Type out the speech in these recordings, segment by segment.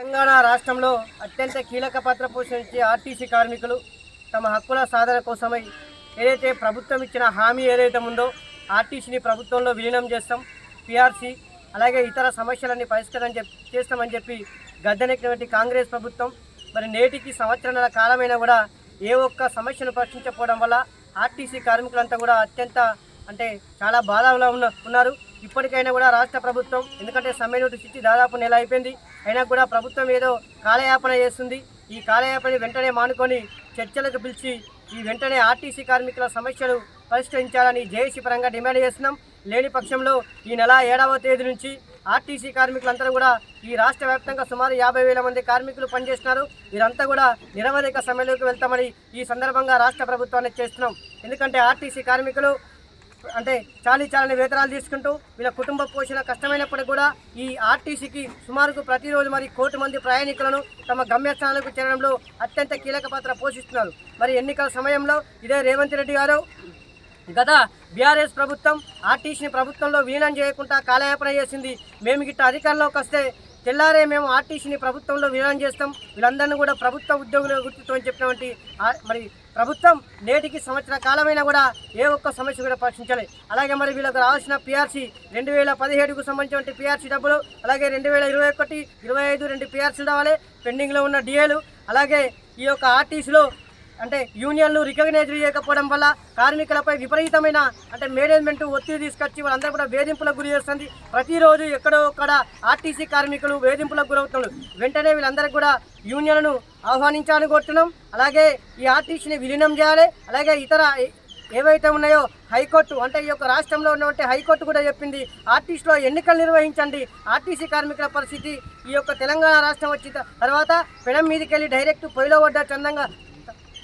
తెలంగాణ రాష్ట్రంలో అత్యంత కీలక పాత్ర పోషించే ఆర్టీసీ కార్మికులు తమ హక్కుల సాధన కోసమై ఏదైతే ప్రభుత్వం ఇచ్చిన హామీ ఏదైతే ఉందో ఆర్టీసీని ప్రభుత్వంలో విలీనం చేస్తాం పిఆర్సీ అలాగే ఇతర సమస్యలన్నీ పరిష్కారం చేస్తామని చెప్పి గద్దెనెక్కినటువంటి కాంగ్రెస్ ప్రభుత్వం మరి నేటికి సంవత్సరాల కాలమైనా కూడా ఏ ఒక్క సమస్యను పరిష్కరించకపోవడం వల్ల ఆర్టీసీ కార్మికులంతా కూడా అత్యంత అంటే చాలా బాధలో ఉన్న ఉన్నారు. ఇప్పటికైనా కూడా రాష్ట్ర ప్రభుత్వం ఎందుకంటే సమ్మె నోటీస్ ఇచ్చి దాదాపు నెల అయిపోయింది అయినా కూడా ప్రభుత్వం ఏదో కాలయాపన చేస్తుంది. ఈ కాలయాపన వెంటనే మానుకొని చర్చలకు పిలిచి ఈ వెంటనే ఆర్టీసీ కార్మికుల సమస్యలు పరిష్కరించాలని జేఏసీ పరంగా డిమాండ్ చేస్తున్నాం. లేని పక్షంలో ఈ నెల ఏడవ తేదీ నుంచి ఆర్టీసీ కార్మికులందరూ కూడా ఈ రాష్ట్ర వ్యాప్తంగా సుమారు యాభై వేల మంది కార్మికులు పనిచేస్తున్నారు. వీరంతా కూడా నిరవధిక సమ్మెలోకి వెళ్తామని ఈ సందర్భంగా రాష్ట్ర ప్రభుత్వాన్ని చేస్తున్నాం ఎందుకంటే ఆర్టీసీ కార్మికులు అంటే చాలీ చాలని వేతనాలు తీసుకుంటూ వీళ్ళ కుటుంబ పోషణ కష్టమైనప్పటికీ కూడా ఈ ఆర్టీసీకి సుమారుకు ప్రతిరోజు మరి కోటి మంది ప్రయాణికులను తమ గమ్యస్థానాలకు చేరడంలో అత్యంత కీలక పాత్ర పోషిస్తున్నారు. మరి ఎన్నికల సమయంలో ఇదే రేవంత్ రెడ్డి గారు గత బీఆర్ఎస్ ప్రభుత్వం ఆర్టీసీని ప్రభుత్వంలో విలీనం చేయకుండా కాలయాపన చేసింది. మేము గిట్ట అధికారంలోకి వస్తే తెల్లారే మేము ఆర్టీసీని ప్రభుత్వంలో విలీనం చేస్తాం. వీళ్ళందరినీ కూడా ప్రభుత్వ ఉద్యోగులు గుర్తిస్తామని చెప్పినటువంటి మరి ప్రభుత్వం నేటికి సంవత్సర కాలమైనా కూడా ఏ ఒక్క సమస్య కూడా పరిశీలించాలి. అలాగే మరి వీళ్ళకి రావాల్సిన పిఆర్సీ రెండు వేల పదిహేడుకు సంబంధించిన పిఆర్సీ డబ్బులు అలాగే రెండు వేల ఇరవై ఒకటి ఇరవై ఐదు రెండు పిఆర్సీలు రావాలి పెండింగ్లో ఉన్న డిఏలు అలాగే ఈ యొక్క ఆర్టీసీలో అంటే యూనియన్లు రికగ్నైజ్ చేయకపోవడం వల్ల కార్మికులపై విపరీతమైన అంటే మేనేజ్మెంట్ ఒత్తిడి తీసుకొచ్చి వాళ్ళందరూ కూడా వేధింపులకు గురి చేస్తుంది. ప్రతిరోజు ఎక్కడో ఒక్కడ ఆర్టీసీ కార్మికులు వేధింపులకు గురవుతున్నారు. వెంటనే వీళ్ళందరికీ కూడా యూనియన్లను ఆహ్వానించాలని కోరుతున్నాం. అలాగే ఈ ఆర్టీసీని విలీనం చేయాలి. అలాగే ఇతర ఏవైతే ఉన్నాయో హైకోర్టు అంటే ఈ యొక్క రాష్ట్రంలో ఉన్నటువంటి హైకోర్టు కూడా చెప్పింది ఆర్టీసీలో ఎన్నికలు నిర్వహించండి. ఆర్టీసీ కార్మికుల పరిస్థితి ఈ యొక్క తెలంగాణ రాష్ట్రం వచ్చిన తర్వాత పెనం మీదకి వెళ్ళి డైరెక్ట్ పొయ్యిలో పడ్డ చందంగా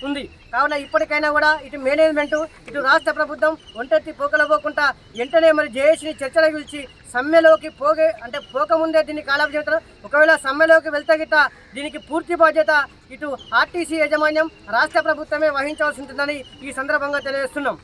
ఉంది. కావున ఇప్పటికైనా కూడా ఇటు మేనేజ్మెంట్ ఇటు రాష్ట్ర ప్రభుత్వం ఒంటెత్తి పోకలపోకుండా వెంటనే మరి జేఏసీని చర్చలకు పిలిచి సమ్మెలోకి పోగే అంటే పోకముందే దీన్ని కాలాపు చేస్తారు. ఒకవేళ సమ్మెలోకి వెళ్తే గిట్ట దీనికి పూర్తి బాధ్యత ఇటు ఆర్టీసీ యాజమాన్యం రాష్ట్ర ప్రభుత్వమే వహించవలసి ఉంటుందని ఈ సందర్భంగా తెలియజేస్తున్నాం.